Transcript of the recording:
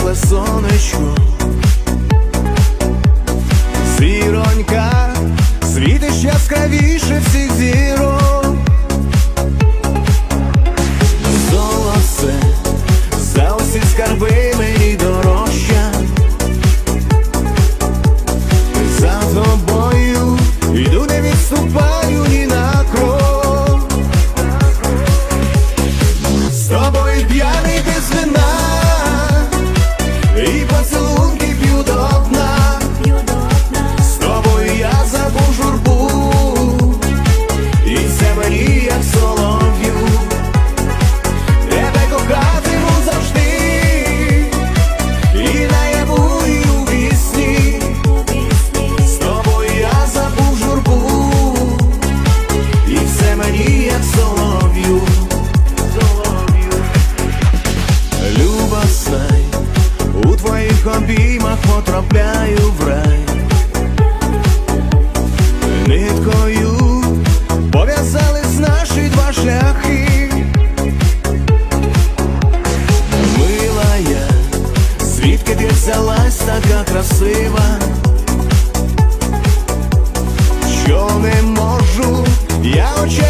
тепле сонечко. Зіронька, світиш яскравіше всіх зірок. Золоце, за усі скарби мені дорожча. За тобою йду, не відступаю ні на крок. З тобою п'яний без вина твоїх обіймах потрапляю в рай. Ниткою пов'язались наші два шляхи. Милая, звідки ти взялась така красива? Що не можу я відвести